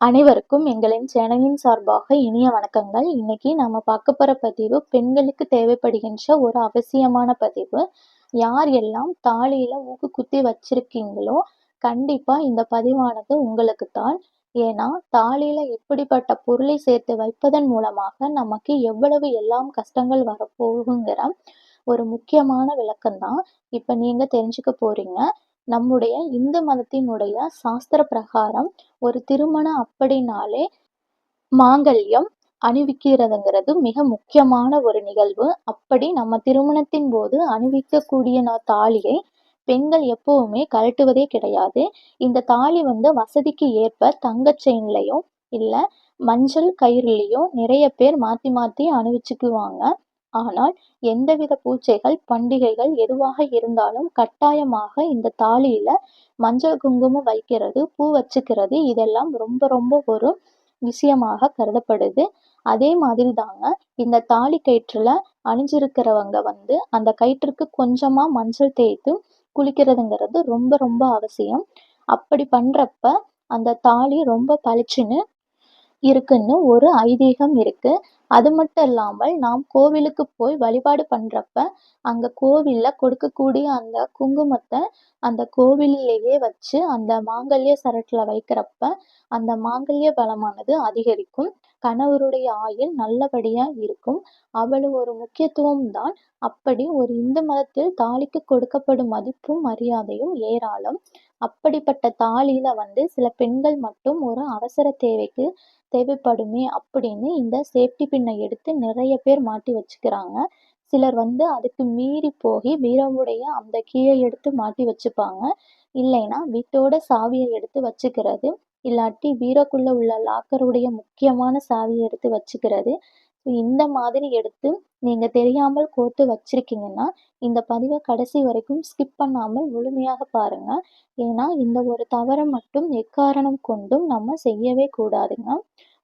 அனைவருக்கும் எங்களின் சேனலின் சார்பாக இனிய வணக்கங்கள். இன்னைக்கு நம்ம பார்க்க போகிற பதிவு பெண்களுக்கு தேவைப்படுகின்ற ஒரு அவசியமான பதிவு. யார் எல்லாம் தாலியில் ஊக்கு குத்தி வச்சிருக்கீங்களோ கண்டிப்பாக இந்த பதிவானது உங்களுக்கு தான் ஏன்னா தாலியில் இப்படிப்பட்ட பொருளை சேர்த்து வைப்பதன் மூலமாக நமக்கு எவ்வளவு எல்லாம் கஷ்டங்கள் வரப்போகுங்கிற ஒரு முக்கியமான விளக்கம்தான் இப்போ நீங்கள் தெரிஞ்சுக்க போகிறீங்க நம்முடைய இந்து மதத்தினுடைய சாஸ்திர பிரகாரம் ஒரு திருமணம் அப்படின்னாலே மாங்கல்யம் அணிவிக்கிறதுங்கிறது மிக முக்கியமான ஒரு நிகழ்வு. அப்படி நம்ம திருமணத்தின் போது அணிவிக்கக்கூடிய தாலியை பெண்கள் எப்பவுமே கழட்டுவதே கிடையாது. இந்த தாலி வந்து வசதிக்கு ஏற்ப தங்க செயின்லையும் இல்லை மஞ்சள் கயிறுலையும் நிறைய பேர் மாற்றி மாற்றி அணிவிச்சுக்குவாங்க. ஆனால் எந்தவித பூஜைகள் பண்டிகைகள் எதுவாக இருந்தாலும் கட்டாயமாக இந்த தாலியில மஞ்சள் குங்குமம் வைக்கிறது பூ வச்சுக்கிறது இதெல்லாம் ரொம்ப ரொம்ப ஒரு விஷயமாக கருதப்படுது. அதே மாதிரி தாங்க இந்த தாலி கயிற்றுல அணிஞ்சிருக்கிறவங்க வந்து அந்த கயிற்றுக்கு கொஞ்சமா மஞ்சள் தேய்த்து குளிக்கிறதுங்கிறது ரொம்ப ரொம்ப அவசியம். அப்படி பண்றப்ப அந்த தாலி ரொம்ப பளிச்சுன்னு இருக்குன்னு ஒரு ஐதீகம் இருக்கு. அது மட்டும் இல்லாமல் நாம் கோவிலுக்கு போய் வழிபாடு பண்ணுறப்ப அங்கே கோவிலில் கொடுக்கக்கூடிய அந்த குங்குமத்தை அந்த கோவிலேயே வச்சு அந்த மாங்கல்ய சரட்டில் வைக்கிறப்ப அந்த மாங்கல்ய பலமானது அதிகரிக்கும். கணவருடைய ஆயுள் நல்லபடியாக இருக்கும். அவ்வளவு ஒரு முக்கியத்துவம் தான். அப்படி ஒரு இந்து மதத்தில் தாலிக்கு கொடுக்கப்படும் மதிப்பும் மரியாதையும் ஏராளம். அப்படிப்பட்ட தாலியில வந்து சில பெண்கள் மட்டும் ஒரு அவசர தேவைக்கு தேவைப்படுமே அப்படின்னு இந்த சேஃப்டி பின்னை எடுத்து நிறைய பேர் மாட்டி வச்சுக்கிறாங்க. சிலர் வந்து அதுக்கு மீறி போய் பீரோவுடைய அந்த கீழே எடுத்து மாட்டி வச்சுப்பாங்க. இல்லைன்னா வீட்டோட சாவியை எடுத்து வச்சுக்கிறது இல்லாட்டி பீரோக்குள்ள உள்ள லாக்கருடைய முக்கியமான சாவியை எடுத்து வச்சுக்கிறது. இந்த மாதிரி எடுத்து நீங்க தெரியாமல் கோர்த்து வச்சிருக்கீங்கன்னா இந்த பதிவை கடைசி வரைக்கும் ஸ்கிப் பண்ணாமல் முழுமையாக பாருங்க. ஏன்னா இந்த ஒரு தவறை மட்டும் எக்காரணம் கொண்டும் நம்ம செய்யவே கூடாதுங்க.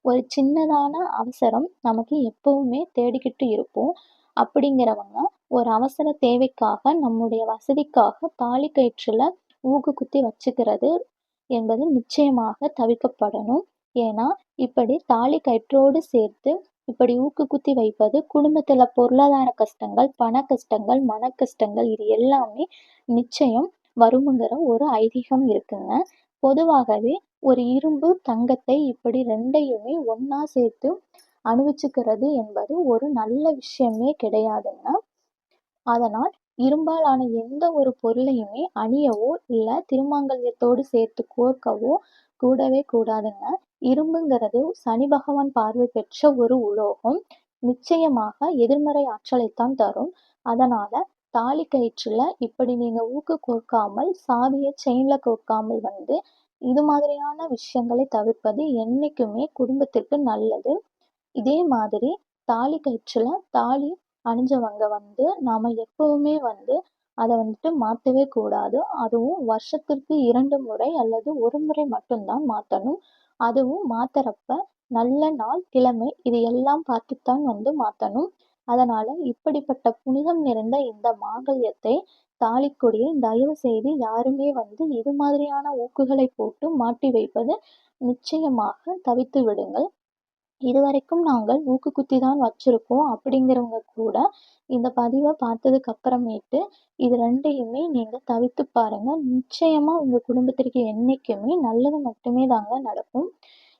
ஒரு சின்னதான அவசரம் நமக்கு எப்பவுமே தேடிக்கிட்டு இருப்போம். அப்படிங்கிறவங்க ஒரு அவசர தேவைக்காக நம்முடைய வசதிக்காக தாலி கயிற்றில் ஊக்கு குத்தி வச்சுக்கிறது என்பது நிச்சயமாக தவிர்க்கப்படணும். ஏன்னா இப்படி தாலி கயிற்றோடு சேர்த்து இப்படி ஊக்கு குத்தி வைப்பது குடும்பத்தில் பொருளாதார கஷ்டங்கள் பண கஷ்டங்கள் மன கஷ்டங்கள் இது எல்லாமே நிச்சயம் வருமுங்கிற ஒரு ஐதீகம் இருக்குங்க. பொதுவாகவே ஒரு இரும்பு தங்கத்தை இப்படி ரெண்டையுமே ஒன்றா சேர்த்து அணிவிச்சுக்கிறது என்பது ஒரு நல்ல விஷயமே கிடையாதுங்க. அதனால் இரும்பாலான எந்த ஒரு பொருளையுமே அணியவோ இல்லை திருமாங்கல்யத்தோடு சேர்த்து கோர்க்கவோ கூடவே கூடாதுங்க. இரும்புங்கிறது சனி பகவான் பார்வை பெற்ற ஒரு உலோகம். நிச்சயமாக எதிர்மறை ஆற்றலைத்தான் தரும். அதனால தாலி கயிற்றுல இப்படி நீங்க ஊக்கு கோர்க்காமல் சாவியை செயின்ல கோர்க்காமல் வந்து இது மாதிரியான விஷயங்களை தவிர்ப்பது என்னைக்குமே குடும்பத்திற்கு நல்லது. இதே மாதிரி தாலி கயிற்றுல தாலி அணிஞ்சவங்க வந்து நாம எப்பவுமே வந்து அதை வந்துட்டு மாற்றவே கூடாது. அதுவும் வருஷத்திற்கு இரண்டு முறை அல்லது ஒரு முறை மட்டும்தான் மாற்றணும் அதுவும் மாத்துறப்ப நல்ல நாள் கிழமை இது எல்லாம் பார்த்துத்தான் வந்து மாற்றணும் அதனால இப்படிப்பட்ட புனிதம் நிறைந்த இந்த மாங்கல்யத்தை தாலிக்கொடியை தயவு செய்து யாருமே வந்து இது மாதிரியான ஊக்குகளை போட்டு மாட்டி வைப்பது நிச்சயமாக தவித்து விடுங்கள். இதுவரைக்கும் நாங்கள் ஊக்கு குத்தி தான் வச்சுருக்கோம் அப்படிங்கிறவங்க கூட இந்த பதிவை பார்த்ததுக்கு அப்புறமேட்டு இது ரெண்டையுமே நீங்கள் தவித்து பாருங்கள் நிச்சயமாக உங்கள் குடும்பத்திற்கு என்றைக்குமே நல்லது மட்டுமே தாங்க நடக்கும்.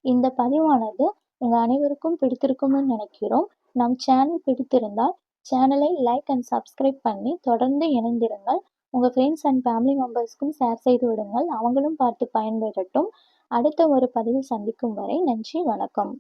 இந்த பதிவானது உங்கள் அனைவருக்கும் பிடித்திருக்கும்னு நினைக்கிறோம். நம் சேனல் பிடித்திருந்தால் சேனலை லைக் அண்ட் சப்ஸ்கிரைப் பண்ணி தொடர்ந்து இணைந்திருங்கள். உங்கள் ஃப்ரெண்ட்ஸ் அண்ட் ஃபேமிலி மெம்பர்ஸ்க்கும் ஷேர் செய்து விடுங்கள். அவங்களும் பார்த்து பயன்பெறட்டும். அடுத்த ஒரு பதிவில் சந்திக்கும் வரை நன்றி வணக்கம்.